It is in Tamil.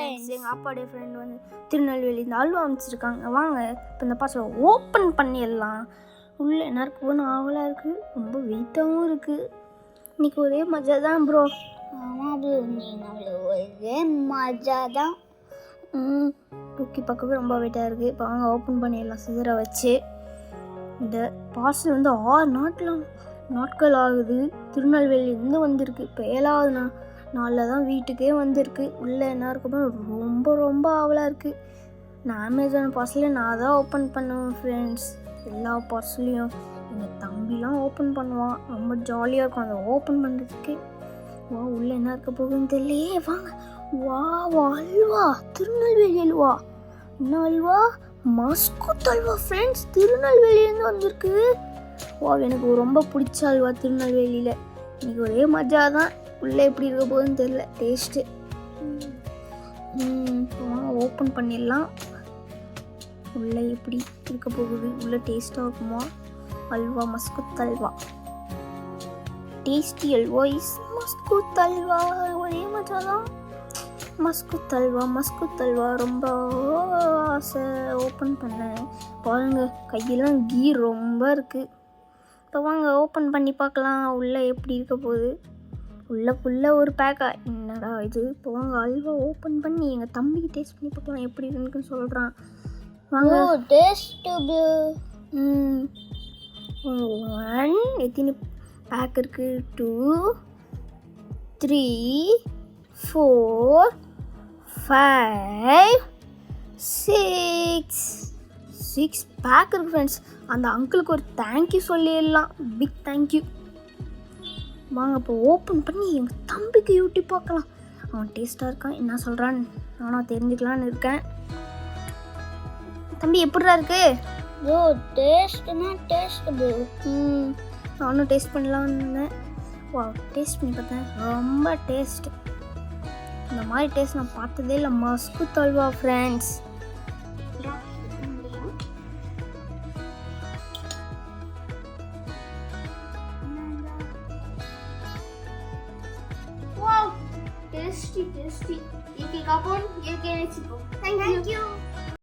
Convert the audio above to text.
ஃப்ரெண்ட்ஸ் எங்கள் அப்பாவுடைய ஃப்ரெண்ட் வந்து திருநெல்வேலி இந்த அல்வா அமைச்சிருக்காங்க வாங்க இப்போ இந்த பார்சல் ஓப்பன் பண்ணிடலாம். உள்ளே என்ன இருக்குன்னு ஆவலாக இருக்குது ரொம்ப வெயிட்டாகவும் இருக்குது இன்னைக்கு ஒரே மஜா தான் ப்ரோ ஒரே மஜா தான் தூக்கி பார்க்கவே ரொம்ப வெயிட்டாக இருக்குது இப்போ வாங்க ஓப்பன் பண்ணிடலாம் சிதற வச்சு. இந்த பார்சல் வந்து ஆறு நாட்டில் நாட்கள் ஆகுது. திருநெல்வேலியிலேருந்து வந்திருக்கு. இப்போ ஏழாவது நா நாளில் தான் வீட்டுக்கே வந்திருக்கு. உள்ளே என்ன இருக்குமோ ரொம்ப ரொம்ப ஆவலாக இருக்குது நான் அமேசான் பார்சலே நான் தான் ஓப்பன் பண்ணுவேன் ஃப்ரெண்ட்ஸ் எல்லா பார்சலையும் எங்கள் தம்பிலாம் ஓப்பன் பண்ணுவான். ரொம்ப ஜாலியாக இருக்கும். அதை ஓப்பன் பண்ணுறதுக்கு வா உள்ளே என்ன இருக்க போகுதுன்னு தெரியலையே. வாங்க. வா வா அல்வா. திருநெல்வேலி அல்வா. என்ன அல்வா? மஸ்கூத் அல்வா ஃப்ரெண்ட்ஸ் திருநெல்வேலியிலேருந்து வந்திருக்கு. வா எனக்கு ரொம்ப பிடிச்ச அல்வா திருநெல்வேலியில். இன்னைக்கு ஒரே மஜா தான் உள்ளே எப்படி இருக்க போகுதுன்னு தெரியல. டேஸ்ட்டு ஓப்பன் பண்ணிடலாம். உள்ளே எப்படி இருக்க போகுது? உள்ளே டேஸ்ட்டாக இருக்குமா? Halwa Muscoth halwa. Tasty halwa is Muscoth halwa. ஒரே மஜா தான். மஸ்கூத் அல்வா மஸ்கூத் அல்வா. ரொம்ப ஆசை. ஓப்பன் பண்ணேன். பாருங்க கையெல்லாம் கீ ரொம்ப இருக்குது இப்போ வாங்க ஓப்பன் பண்ணி பார்க்கலாம். உள்ளே எப்படி இருக்க போகுது? உள்ளக்குள்ளே ஒரு பேக்கா என்னடா இது? இப்போ வாங்க அல்வா ஓப்பன் பண்ணி எங்கள் தம்பிக்கு டேஸ்ட் பண்ணி பார்க்கலாம் எப்படி இருக்குன்னு சொல்கிறான் வாங்க. ஒன் எத்தனை பேக் இருக்கு? Two three four five six six pack இருக்கு ஃப்ரெண்ட்ஸ் அந்த அங்கிளுக்கு ஒரு தேங்க்யூ சொல்லிடலாம். பிக் தேங்க்யூ வாங்க இப்போ ஓப்பன் பண்ணி எங்கள் தம்பிக்கு யூடியூப் பார்க்கலாம். அவன் டேஸ்ட்டாக இருக்கான். என்ன சொல்கிறான்னு நானும் தெரிஞ்சுக்கலான்னு இருக்கேன். தம்பி எப்படிடா இருக்கு? ப்ரோ டேஸ்ட்னா டேஸ்ட் ம், நானும் டேஸ்ட் பண்ணலாம்னு இருந்தேன். வா டேஸ்ட் பண்ணி பார்த்தேன். ரொம்ப டேஸ்ட் இந்த மாதிரி டேஸ்ட் நான் பார்த்ததே இல்லை Muscoth halwa friends tasty tasty இயற்கை காப்போம் இயற்கை நினைச்சுப்போம் தேங்க்யூ